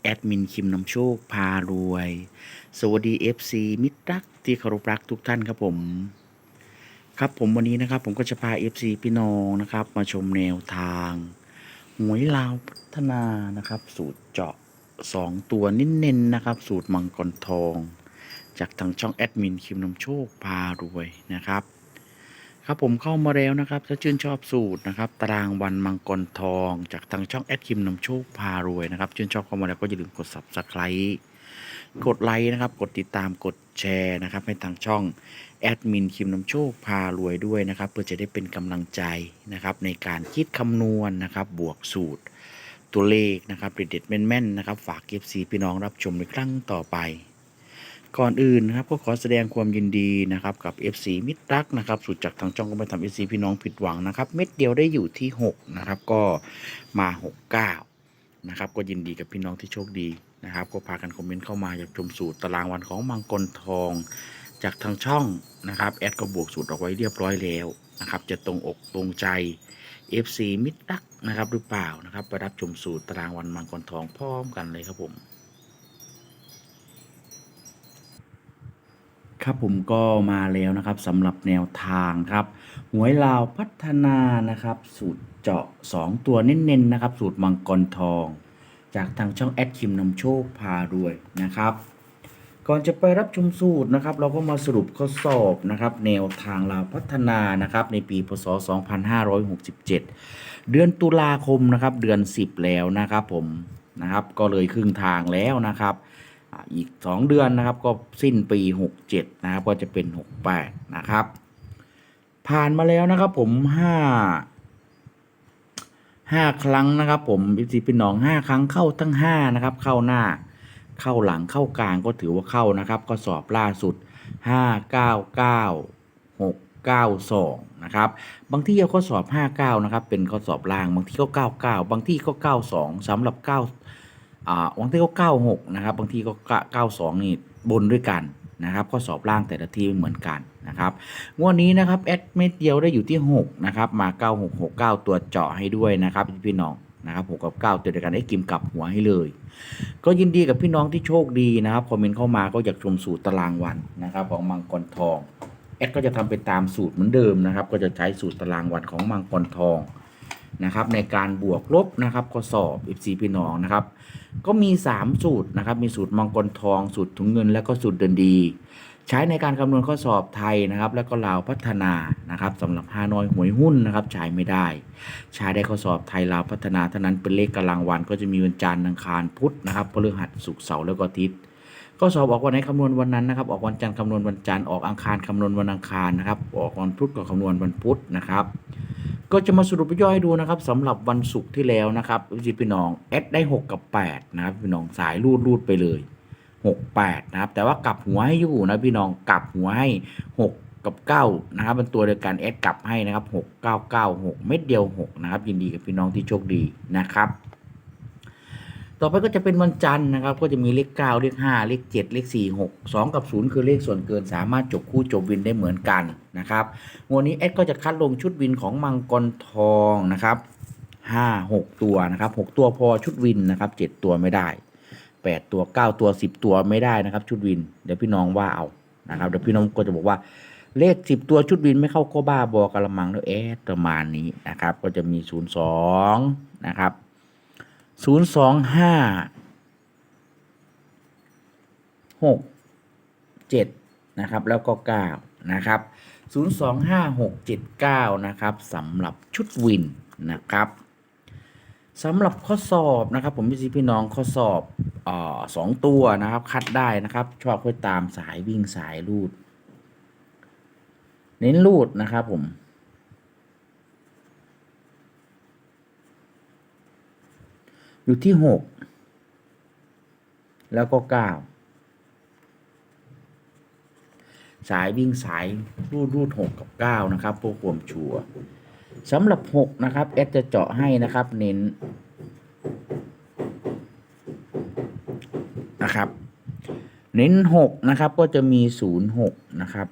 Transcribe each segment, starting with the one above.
แอดมินคิมนำโชคพารวย สวัสดี FC มิตรรักที่เคารพรักทุกท่านครับผม ครับผมวันนี้นะครับผมก็จะพา FC พี่น้องนะครับ มาชมแนวทางหวยลาวพัฒนานะครับ สูตรเจาะ 2 ตัวเน้นๆนะครับ สูตรมังกรทอง จากทางช่องแอดมินคิมนำโชคพารวยนะครับ ครับผมเข้ามาแล้วนะครับถ้าชื่นชอบสูตรนะครับตารางวันมังกรทอง จากทางช่องแอดคิมนำโชคพารวยนะครับชื่นชอบเข้ามาแล้วก็อย่าลืมกด subscribe กดไลค์นะครับกดติดตามกดแชร์นะครับให้ทางช่องแอดมินคิมนำโชคพารวยด้วยนะครับเพื่อจะได้เป็นกำลังใจนะครับในการคิดคำนวณนะครับบวกสูตรตัวเลขนะครับเด็ดๆแม่นๆนะครับฝากเก็บซีพี่น้องรับชมในครั้งต่อไป ก่อนอื่นนะครับก็ขอแสดงความยินดีนะครับกับ FC มิตรรักนะครับสุดจากทางช่องก็ไม่ทำ FC พี่น้องผิดหวังนะครับ เม็ดเดียวได้อยู่ที่ 6 นะครับ ก็มา 69 นะครับ ก็ยินดีกับพี่น้องที่โชคดีนะครับ ก็พากันคอมเมนต์เข้ามาอยากชมสูตรตารางวันของมังกรทอง จากทางช่องนะครับแอดก็บวกสูตรออกไว้เรียบร้อยแล้วนะครับจะตรงอกตรงใจ FC มิตรรักนะครับหรือเปล่านะครับไปรับชมสูตรตารางวันมังกรทองพร้อมกันเลยครับผม ครับผมก็มาแล้วนะครับสำหรับแนวทางครับหวยลาวพัฒนานะครับ สูตรเจาะ 2 ตัวเน้นๆนะครับ สูตรมังกรทอง จากทางช่องแอดคิมนำโชคพารวยนะครับ ก่อนจะไปรับชมสูตรนะครับ เราก็มาสรุปข้อสอบนะครับ แนวทางลาวพัฒนานะครับ ในปีพศ 2567 เดือนตุลาคมนะครับ เดือน 10 แล้วนะครับผมนะครับ ก็เลยครึ่งทางแล้วนะครับ อีก 2 เดือนนะครับก็สิ้นปี 67 นะครับก็จะเป็น 68 นะครับ ผ่านมาแล้วนะครับผม 5 5 ครั้งนะครับผมพิธีพี่น้อง 5 ครั้งเข้าทั้ง 5 นะครับ เข้าหน้า เข้าหลังเข้ากลางก็ถือว่าเข้านะครับ ก็สอบล่าสุด 5 9 9 6 9 2 นะครับ บางที่เอาข้อสอบ 59 นะครับ เป็นข้อสอบล่าง บางที่ก็ 99 บางที่ก็ 92สำหรับ9อ่า บางทีก็96นะครับบางทีก็ 92 นี่บนด้วยกันนะครับข้อสอบล่างแต่ละที่ไม่เหมือนกันนะครับงวดนี้นะครับแอดเม็ดเดียวได้อยู่ที่6นะครับมา 9669 ตัวเจาะให้ด้วยนะครับพี่น้องนะครับ6กับ 9 ตัวเดียวกันได้กิมกลับหัวให้เลย ก็ยินดีกับพี่น้องที่โชคดีนะครับคอมเมนต์เข้ามาก็อยากชมสูตรตารางวันนะครับของมังกรทองแอดก็จะทำไปตามสูตรเหมือนเดิมนะครับ ก็จะใช้สูตรตารางวันของมังกรทอง นะครับในการบวกลบนะครับข้อสอบ FC พี่น้องนะครับ ก็มี 3 สูตรนะครับ มีสูตรมังกรทอง สูตรถุงเงิน และก็สูตรเดินดี ใช้ในการคำนวณข้อสอบไทยนะครับ แล้วก็ลาวพัฒนานะครับสำหรับฮานอยหวยหุ้นนะครับใช้ไม่ได้ ใช้ได้ข้อสอบไทยลาวพัฒนาเท่านั้นเป็นเลขกำลังวันก็จะมีวันจันทร์อังคารพุธนะครับพฤหัสศุกร์เสาร์แล้วก็อาทิตย์ข้อสอบออกวันไหนคำนวณวันนั้นนะครับ ออกวันจันทร์คำนวณวันจันทร์ออกอังคารคำนวณวันอังคารนะครับ ออกวันพุธก็คำนวณวันพุธนะครับ ก็จะมาสรุปย่อยดูนะครับสำหรับวันศุกร์ที่แล้วนะครับพี่น้องเอดได้ 6 กับ 8 นะครับพี่น้องสายรูดรูดไปเลย 6 8 นะครับ แต่ว่ากลับหัวให้อยู่นะพี่น้องกลับหัวให้ 6 กับ 9 นะครับเป็นตัวเดียวกันเอดกลับให้นะครับ 6 9 9 6 เม็ดเดียว 6 นะครับ ยินดีกับพี่น้องที่โชคดีนะครับ ต่อไปก็จะเป็นวันจันทร์นะครับ ก็จะมีเลข 9 เลข 5 เลข 7 เลข 4 6 2 กับ 0 คือเลขส่วนเกินสามารถจบคู่จบวินได้เหมือนกันนะครับวันนี้เอสก็จะคัดลงชุดวินของมังกรทองนะครับห้าหกตัวนะครับหกตัวพอชุดวินนะครับเจ็ดตัวไม่ได้แปดตัวเก้าตัวสิบตัวไม่ได้นะครับ ชุดวินเดี๋ยวพี่น้องว่าเอานะครับเดี๋ยวพี่น้องก็จะบอกว่าเลขสิบตัวชุดวินไม่เข้าก็บ้าบอกระมังแล้วเอสประมาณนี้นะครับ ก็จะมีศูนย์สองนะครับ ศูนย์สองห้าหกเจ็ดนะครับแล้วก็เก้านะครับ025679นะครับสำหรับชุดวินนะครับสำหรับข้อสอบนะครับ ผมพี่พี่น้องข้อสอบออสองตัวนะครับ คัดได้นะครับ ชอบค่อยตามสายวิ่งสายรูด เน้นรูดนะครับผม อยู่ที่หกแล้วก็เก้าสายวิ่งสายรูดรูดหกกับเก้านะครับพื่อความชัวสำหรับหกนะครับแอดจะเจาะให้นะครับ เน้นนะครับ เน้นหกนะครับก็จะมีศูนย์หกนะครับ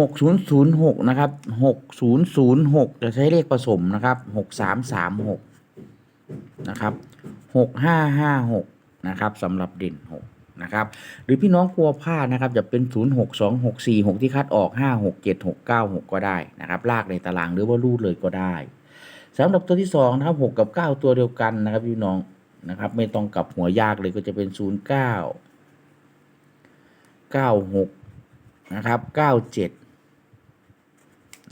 หกศูนย์ศูนย์หกนะครับหกศูนย์ศูนย์หกจะใช้เลขผสมนะครับหกสามสามหกนะครับหกห้าห้าหกนะครับสำหรับเด่นหกนะครับ หรือพี่น้องกลัวพลาดนะครับจะเป็นศูนย์หกสองหกสี่หกที่คัดออกห้าหกเจ็ดหกเก้าหกก็ได้นะครับ ลากในตารางหรือว่ารูดเลยก็ได้สำหรับตัวที่สองนะครับหกกับเก้าตัวเดียวกันนะครับพี่น้องนะครับ ไม่ต้องกลับหัวยากเลยก็จะเป็น 0 9 9 6นะครับ97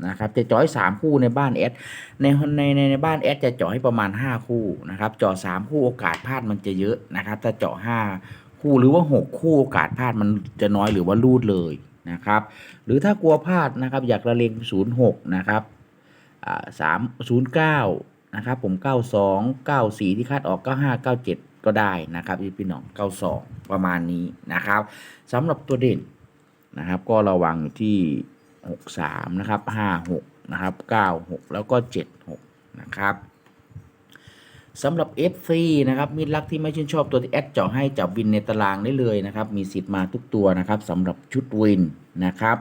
นะครับจะจ่อย 3 คู่ในบ้านแอดในในในในบ้านแอดจะเจาะให้ประมาณ 5 คู่นะครับเจาะ3คู่โอกาสพลาดมันจะเยอะนะครับถ้าเจาะ5คู่หรือว่า 6 คู่โอกาสพลาดมันจะน้อยหรือว่ารูดเลยนะครับหรือถ้ากลัวพลาดนะครับอยากระเลง06นะครับอ่า3 09นย์เก้านะครับผม 92 94 ที่คาดออก 95 97 ก็ได้นะครับพี่น้อง92 ประมาณนี้นะครับสำหรับตัวเด่นนะครับก็ระวังที่ อยู่ที่63นะครับ56นะครับ96แล้วก็76นะครับสำหรับ FC นะครับมิดลักที่ไม่ชื่นชอบตัวที่แอดเจาะให้จับวินในตารางได้เลยนะครับ มีสิทธิ์มาทุกตัวนะครับสำหรับชุดวินนะครับ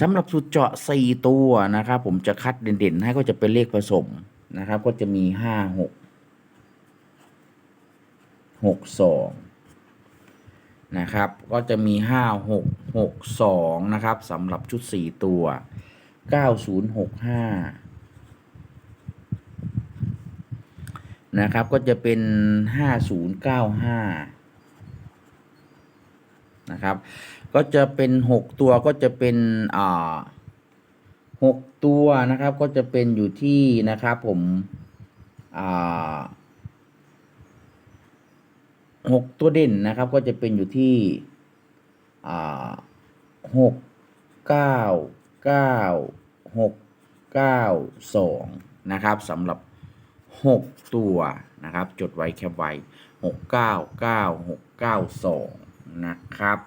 สำหรับสุดเจาะ 4 ตัวนะครับ ผมจะคัดเด่นๆ ให้ก็จะเป็นเลขผสมนะครับ ก็จะมีห้าหกหกสอง นะครับ ก็จะมีห้าหกหกสองนะครับสำหรับชุดสี่ตัวเก้าศูนย์หกห้านะครับ ก็จะเป็นห้าศูนย์เก้าห้านะครับ ก็จะเป็นหกตัวก็จะเป็นอ่าหกตัวนะครับก็จะเป็นอยู่ที่นะครับผมอ่า หกตัวเด่นนะครับ ก็จะเป็นอยู่ที่หกเก้าเก้าหกเก้าสองนะครับสำหรับหกตัวนะครับ จดไว้แคปไว้หกเก้าเก้าหกเก้าสองนะครับ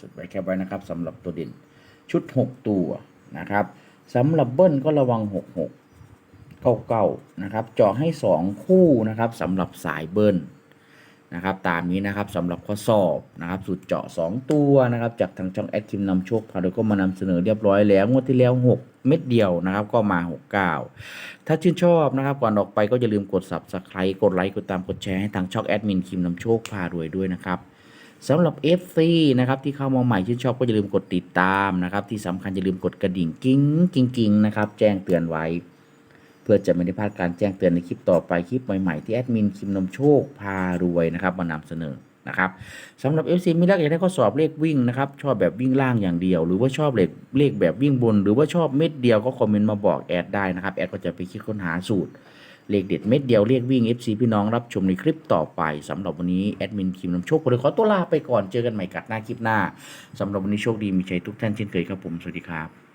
จดไว้แคปไว้นะครับสำหรับตัวเด่นชุดหกตัวนะครับสำหรับเบิ้ลก็ระวัง66 99นะครับเจาะให้2คู่นะครับสำหรับสายเบิ้ล นะครับตามนี้นะครับสำหรับข้อสอบนะครับสุดเจาะ 2 ตัวนะครับจากทางช่องแอดคิมนำโชคพาโดยก็มานำเสนอเรียบร้อยแล้วงวดที่แล้ว 6 เม็ดเดียวนะครับก็มา 69 ถ้าชื่นชอบนะครับก่อนออกไปก็อย่าลืมกด subscribe กดไลค์กดตามกดแชร์ให้ทางช่องแอดมินคิมนำโชคพารวยด้วยนะครับสำหรับ FC นะครับที่เข้ามาใหม่ชื่นชอบก็อย่าลืมกดติดตามนะครับที่สำคัญอย่าลืมกดกระดิ่งกิ้งกิ้งกิ้งนะครับแจ้งเตือนไว้ พื่อจะไม่ได้พลาดการแจ้งเตือนในคลิปต่อไปคลิปใหม่ๆที่แอดมินคิมนำโชคพารวยนะครับมานำเสนอนะครับสำหรับ FC มิลักอยากได้ข้อสอบเลขวิ่งนะครับชอบแบบวิ่งล่างอย่างเดียว หรือว่าชอบเลขเลขแบบวิ่งบน หรือว่าชอบเม็ดเดียวก็คอมเมนต์มาบอกแอดได้นะครับแอดก็จะไปคิดค้นหาสูตรเลขเด็ดเม็ดเดียวเรียกวิ่ง FC พี่น้องรับชมในคลิปต่อไปสำหรับวันนี้แอดมินคิมนำโชคเลยขอตัวลาไปก่อนเจอกันใหม่กัดหน้าคลิปหน้าสำหรับวันนี้โชคดีมีชัยทุกท่านเช่นเคยครับผมสวัสดีครับ